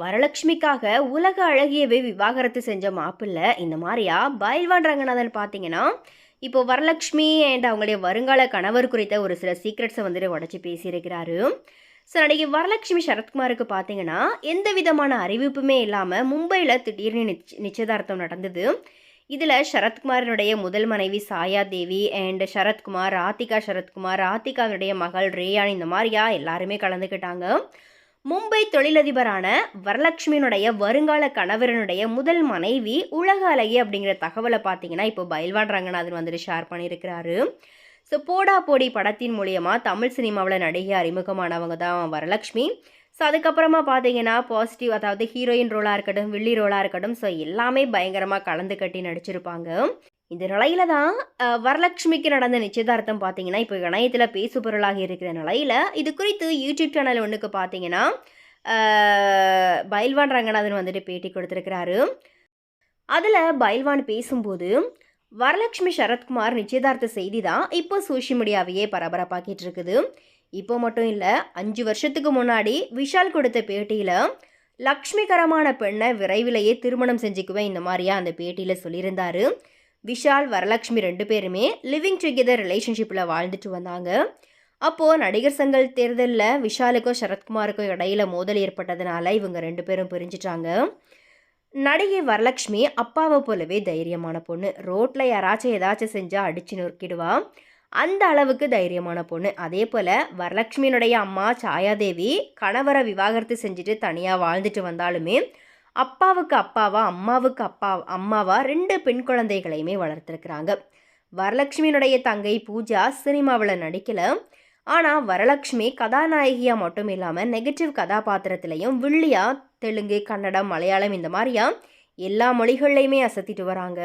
வரலட்சுமிக்காக உலக அழகியவே விவாகரத்து செஞ்ச மாப்பிள்ளை இந்த மாதிரியா பயில்வான் ரங்கநாதன் பார்த்தீங்கன்னா இப்போ வரலட்சுமி அண்ட் அவங்களுடைய வருங்கால கணவர் குறித்த ஒரு சில சீக்ரெட்ஸை வந்துட்டு உடச்சி பேசியிருக்கிறாரு. ஸோ நடிகை வரலட்சுமி சரத்குமாருக்கு பார்த்தீங்கன்னா எந்த விதமான அறிவிப்புமே இல்லாமல் மும்பையில் திடீர்னு நிச்ச நிச்சயதார்த்தம் நடந்தது. இதில் சரத்குமாரனுடைய முதல் மனைவி சாயா தேவி அண்ட் சரத்குமார் ராதிகா சரத்குமார் ராதிகாவினுடைய மகள் ரேயான் இந்த மாதிரியா எல்லாருமே கலந்துக்கிட்டாங்க. மும்பை தொழிலதிபரான வரலட்சுமியினுடைய வருங்கால கணவரனுடைய முதல் மனைவி உலக அழகி அப்படிங்கிற தகவலை பார்த்தீங்கன்னா இப்போ பயில்வான் ரங்கநாதன் வந்துட்டு ஷேர் பண்ணியிருக்கிறாரு. ஸோ போடா போடி படத்தின் மூலியமாக தமிழ் சினிமாவில் நடிகை அறிமுகமானவங்க தான் வரலட்சுமி. ஸோ அதுக்கப்புறமா பார்த்தீங்கன்னா பாசிட்டிவ் அதாவது ஹீரோயின் ரோலாக இருக்கட்டும் வில்லி ரோலாக இருக்கட்டும் ஸோ எல்லாமே பயங்கரமாக கலந்து கட்டி நடிச்சிருப்பாங்க. இந்த நிலையில தான் வரலட்சுமிக்கு நடந்த நிச்சயதார்த்தம் பார்த்தீங்கன்னா இப்போ இணையத்தில் பேசு பொருளாக இருக்கிற நிலையில் இது குறித்து யூடியூப் சேனல் ஒன்றுக்கு பார்த்தீங்கன்னா பயில்வான் ரங்கநாதன் வந்துட்டு பேட்டி கொடுத்துருக்கிறாரு. அதில் பயில்வான் பேசும்போது வரலட்சுமி சரத்குமார் நிச்சயதார்த்த செய்தி தான் இப்போ சோஷியல் மீடியாவையே பரபரப்பாக்கிட்டு இருக்குது. இப்போ மட்டும் இல்லை அஞ்சு வருஷத்துக்கு முன்னாடி விஷால் கொடுத்த பேட்டியில் லக்ஷ்மிகரமான பெண்ணை விரைவிலேயே திருமணம் செஞ்சுக்குவேன் இந்த மாதிரியா அந்த பேட்டியில் சொல்லியிருந்தாரு. விஷால் வரலட்சுமி ரெண்டு பேருமே லிவிங் டுகெதர் ரிலேஷன்ஷிப்பில் வாழ்ந்துட்டு வந்தாங்க. அப்போது நடிகர் சங்கல் தேர்தலில் விஷாலுக்கும் சரத்குமாருக்கும் இடையில மோதல் ஏற்பட்டதுனால இவங்க ரெண்டு பேரும் பிரிஞ்சிட்டாங்க. நடிகை வரலட்சுமி அப்பாவை போலவே தைரியமான பொண்ணு. ரோட்டில் யாராச்சும் ஏதாச்சும் செஞ்சால் அடிச்சு நொறுக்கிடுவா. அந்த அளவுக்கு தைரியமான பொண்ணு. அதே போல் வரலட்சுமியினுடைய அம்மா சாயாதேவி கணவரை விவாகரத்து செஞ்சுட்டு தனியாக வாழ்ந்துட்டு வந்தாலுமே அப்பாவுக்கு அப்பாவா அம்மாவுக்கு அப்பா அம்மாவா ரெண்டு பெண் குழந்தைகளையுமே வளர்த்துருக்குறாங்க. வரலட்சுமியினுடைய தங்கை பூஜா சினிமாவில் நடிக்கல. ஆனால் வரலட்சுமி கதாநாயகியாக மட்டும் இல்லாமல் நெகட்டிவ் கதாபாத்திரத்திலையும் வில்லியா தெலுங்கு கன்னடம் மலையாளம் இந்த மாதிரியா எல்லா மொழிகள்லையுமே அசத்திட்டு வராங்க.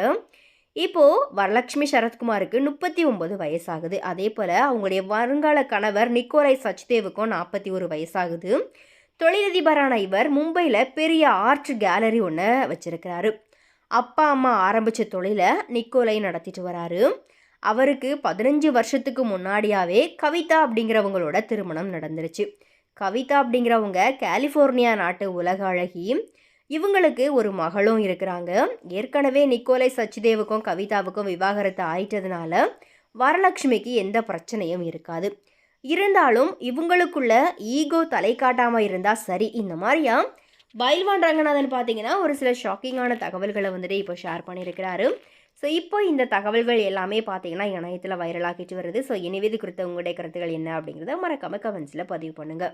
இப்போது வரலட்சுமி சரத்குமாருக்கு முப்பத்தி ஒம்பது வயசாகுது. அதே போல் அவங்களுடைய வருங்கால கணவர் நிக்கோரை சச்தேவுக்கும் நாற்பத்தி ஒரு வயசாகுது. தொழிலதிபரான இவர் மும்பையில் பெரிய ஆர்ட் கேலரி ஒன்று வச்சுருக்கிறாரு. அப்பா அம்மா ஆரம்பித்த தொழிலை நிக்கோலை நடத்திட்டு வராரு. அவருக்கு பதினஞ்சு வருஷத்துக்கு முன்னாடியாவே கவிதா அப்படிங்கிறவங்களோட திருமணம் நடந்துருச்சு. கவிதா அப்படிங்கிறவங்க கலிஃபோர்னியா நாட்டு உலக அழகி. இவங்களுக்கு ஒரு மகளும் இருக்கிறாங்க. ஏற்கனவே நிக்கோலை சச்சிதேவுக்கும் கவிதாவுக்கும் விவாகரத்து ஆயிட்டதுனால வரலட்சுமிக்கு எந்த பிரச்சனையும் இருக்காது. இருந்தாலும் இவங்களுக்குள்ள ஈகோ தலை காட்டாமல் இருந்தால் சரி. இந்த மாதிரியா? பயில்வான் ரங்கநாதன் பார்த்தீங்கன்னா ஒரு சில ஷாக்கிங்கான தகவல்களை வந்துட்டு இப்போ ஷேர் பண்ணியிருக்கிறாரு. ஸோ இப்போ இந்த தகவல்கள் எல்லாமே பார்த்தீங்கன்னா இணையத்தில் வைரலாகிட்டு வருது. ஸோ இனிவே குறித்த உங்களுடைய கருத்துக்கள் என்ன அப்படிங்கிறத மறக்காமல் கமெண்ட்ஸில் பதிவு பண்ணுங்கள்